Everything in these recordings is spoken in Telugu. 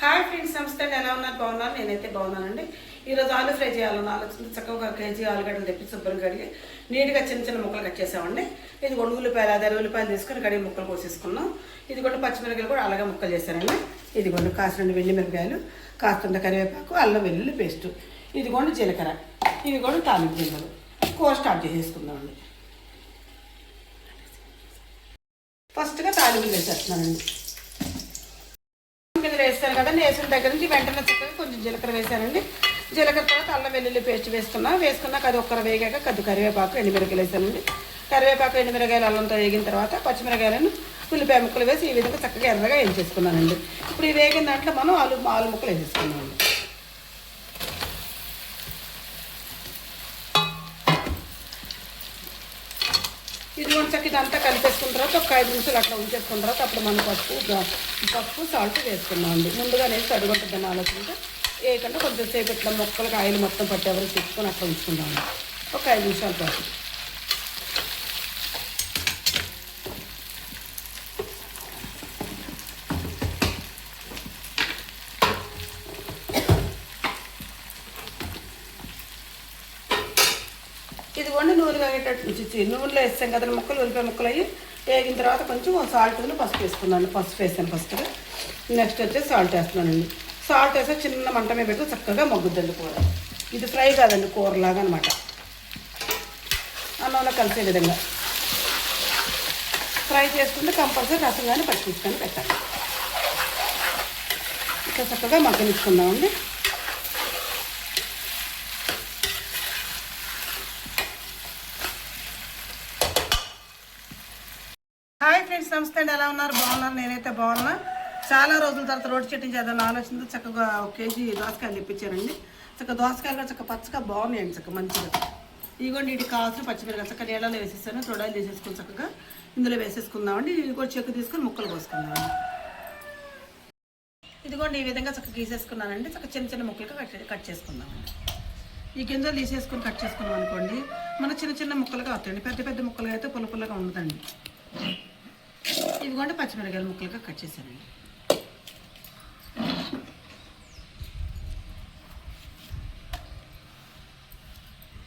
హాయ్ ఫ్రెండ్స్ నమస్తే. అండి ఎలా ఉన్నారు? బాగున్నారు? నేనైతే బాగున్నానండి. ఈరోజు ఆలు ఫ్రై చేయాలని ఆలోచన చక్కగా ఒక కేజీ ఆలుగడ్డలు తెప్పి శుభ్రం కడిగి నీట్గా చిన్న చిన్న ముక్కలు కట్ చేసామండి. ఇది కొన్ని ఉల్లిపాయలు అదే ఉల్లిపాయలు తీసుకొని కడిగి ముక్కలు కోసేసుకున్నాం. ఇది కూడా పచ్చిమిరపకాయలు కూడా అలాగే ముక్కలు చేశానండి. ఇది కొన్ని కాసిన రెండు వెల్లి మిరపకాయలు కరివేపాకు అల్లం వెల్లుల్లి పేస్ట్ ఇది కొన్ని జీలకర్ర ఇవి కూడా తాలింపు గింజలు కూర స్టార్ట్ చేసేసుకుందామండి. ఫస్ట్గా తాలింపులు వేసేస్తున్నానండి. కింద వేస్తాను కదండి వేసిన దగ్గర నుంచి వెంటనే చక్కగా కొంచెం జీలకర్ర వేసానండి జీలకర్ర తర్వాత అల్లం వెల్లుల్లి పేస్ట్ వేసుకున్నా వేసుకున్నాక అది ఒక్కరు వేగాక కద్దు కరివేపాకు ఎండుమిరకాయలు వేసానండి కరివేపాకు ఎండుమిరకాయలు అల్లంతో వేగిన తర్వాత పచ్చిమిరకాయలను ఉల్లిపాయ ముక్కలు వేసి ఈ విధంగా చక్కగా ఎర్రగా వేయించేసుకున్నానండి. ఇప్పుడు ఈ వేగిన దాంట్లో మనం ఆలు ఆలు ముక్కలు వేసేసుకున్నామండి ఇది కూడా ఇదంతా కలిపేసుకున్న తర్వాత ఒక ఐదు నిమిషాలు అట్లా ఉంచేసుకున్న తర్వాత అప్పుడు మనం పప్పు పప్పు సాల్ట్ వేసుకున్నామండి ముందుగా నేను తడిగొట్టద్దని ఆలోచన వేయకుండా కొంచెం సేపు ఇట్లా మొక్కలకు ఆయిల్ మొత్తం పట్టే వరకు తీసుకొని అట్లా ఉంచుకుందాం ఒక ఐదు నిమిషాల పాటు. ఇదిగోండి నూనె వేగేటట్టు నూనెలో వేస్తాం కదా ముక్కలు ఉల్లిపాయ ముక్కలు అయ్యి వేగిన తర్వాత కొంచెం సాల్ట్ పసుపు వేసుకున్నాను. పసుపు వేసాను ఫస్ట్ నెక్స్ట్ వచ్చేసి సాల్ట్ వేస్తున్నానండి సాల్ట్ వేస్తే చిన్న మంట మీద పెట్టి చక్కగా మగ్గుద్దండి కూర. ఇది ఫ్రై కాదండి కూరలాగా అనమాట అన్నంలో కలిసే విధంగా. ఫ్రై చేసుకుంటే కంపల్సరీ రసం కానీ పట్టించుకొని పెట్టాలి. ఇంకా చక్కగా మగ్గనిచ్చుకుందామండి హాయ్ ఫ్రెండ్స్ నమస్తే అండి ఎలా ఉన్నారు? బాగున్నారు? నేనైతే బాగున్నా. చాలా రోజుల తర్వాత రోడ్డు చట్నీ చేద్దాం ఆలోచనతో చక్కగా ఒక కేజీ దోసకాయలు తెప్పించారండి చక్కగా దోసకాయలు కూడా చక్కగా పచ్చగా బాగున్నాయండి చక్కగా మంచిగా. ఇదిగోండి ఇటు కావాల్సిన పచ్చిమిరకాయ చక్కగా నీళ్ళలో వేసేసాను. తొడాలు తీసేసుకుని చక్కగా ఇందులో వేసేసుకుందామండి. ఇది కూడా చెక్కు తీసుకొని ముక్కలు పోసుకుందామండి ఇదిగోండి ఈ విధంగా చక్కగా గీసేసుకున్నానండి. చక్కగా చిన్న చిన్న ముక్కలుగా కట్ కట్ చేసుకుందామండి. ఈ గింజలు తీసేసుకొని కట్ చేసుకున్నాం అనుకోండి మన చిన్న చిన్న ముక్కలుగా అవుతాయండి. పెద్ద పెద్ద ముక్కలుగా అయితే పుల్ల పుల్లగా ఉండదండి. ఇదిగోండి పచ్చిమిరకాయలు ముక్కలుగా కట్ చేశానండి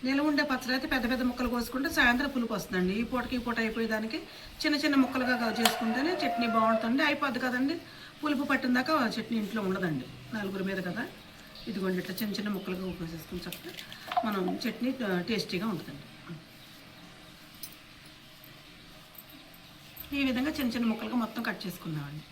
నిలవ ఉండే పచ్చడి అయితే పెద్ద పెద్ద ముక్కలు కోసుకుంటే సాయంత్రం పులుపు వస్తుందండి. ఈ పూటకి ఈ పూట అయిపోయేదానికి చిన్న చిన్న ముక్కలుగా చేసుకుంటేనే చట్నీ బాగుంటుంది అయిపోద్ది కదండి. పులుపు పట్టిన దాకా చట్నీ ఇంట్లో ఉండదండి. నలుగురి మీద కదా. ఇదిగోండి ఇట్లా చిన్న చిన్న ముక్కలుగా కోసేసుకుని చక్కగా మనం చట్నీ టేస్టీగా ఉంటుందండి. ఈ విధంగా చిన్న చిన్న ముక్కలుగా మొత్తం కట్ చేసుకుందామండి.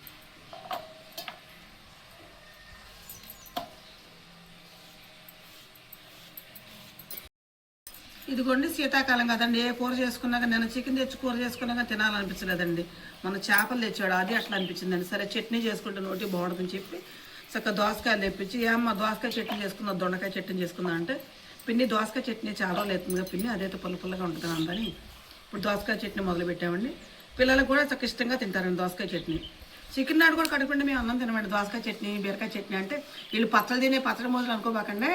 ఇదిగోండి శీతాకాలం కదండి. ఏ కూర చేసుకున్నాక నేను చికెన్ తెచ్చి కూర చేసుకున్నాక తినాలనిపించలేదండి. మన చేపలు తెచ్చాడు అది అట్లా అనిపించిందండి. సరే చట్నీ చేసుకుంటే నోటి బాగుంటుందని చెప్పి చక్కగా దోసకాయలు తెప్పించి ఏమ్మా దోసకాయ చట్నీ చేసుకుందాం దొండకాయ చట్నీ చేసుకుందాం అంటే పిన్ని దోసకాయ చట్నీ చాలా లేతుందిగా పిన్ని అదైతే పుల్ల పుల్లగా ఉంటుందని అందని ఇప్పుడు దోసకాయ చట్నీ మొదలు పెట్టామండి పిల్లలకు కూడా చక్క ఇష్టంగా తింటారండి దోసకాయ చట్నీ. చికెన్ నాడు కూడా కడుపుండి మేము అన్నం తినమండి. దోసకాయ చట్నీ బీరకాయ చట్నీ అంటే వీళ్ళు పచ్చడి తినే పచ్చడి మొదలు అనుకోబాకండి.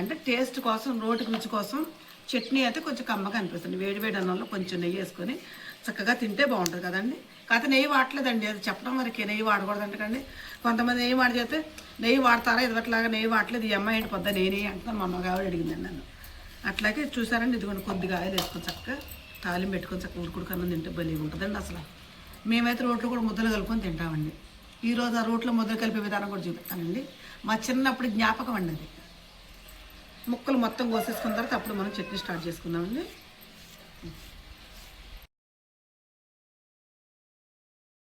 అంటే టేస్ట్ కోసం రోటికి రుచి కోసం చట్నీ అయితే కొంచెం కమ్మగా అనిపిస్తుంది. వేడి వేడి అన్నంలో కొంచెం నెయ్యి వేసుకొని చక్కగా తింటే బాగుంటుంది కదండి. కాకపోతే నెయ్యి వాడలేదండి అది చెప్పడం వరకు నెయ్యి వాడకూడదు కండి. కొంతమంది నెయ్యి వాడి చేస్తే నెయ్యి వాడతారా? ఇదివట్లాగా నెయ్యి వాడలేదు ఈ అమ్మాయి ఏంటి? పొద్దు నేనే అంటున్నాను. మా అమ్మగారు అడిగిందండి నన్ను. అట్లాగే చూసారండి. ఇదిగోండి కొద్దిగా ఆయిల్ వేసుకొని చక్కగా తాలింపు పెట్టుకొని చక్కగా ఉడుకుడు కన్నం తింటే భలే ఉంటుందండి అసలు. మేమైతే రోట్లో కూడా ముద్దలు కలుపుకొని తింటామండి. ఈరోజు ఆ రోట్లో ముద్దలు కలిపే విధానం కూడా చూపిస్తానండి. మా చిన్నప్పుడు జ్ఞాపకం అండి అది. ముక్కలు మొత్తం కోసేసుకున్న తర్వాత అప్పుడు మనం చట్నీ స్టార్ట్ చేసుకుందామండి.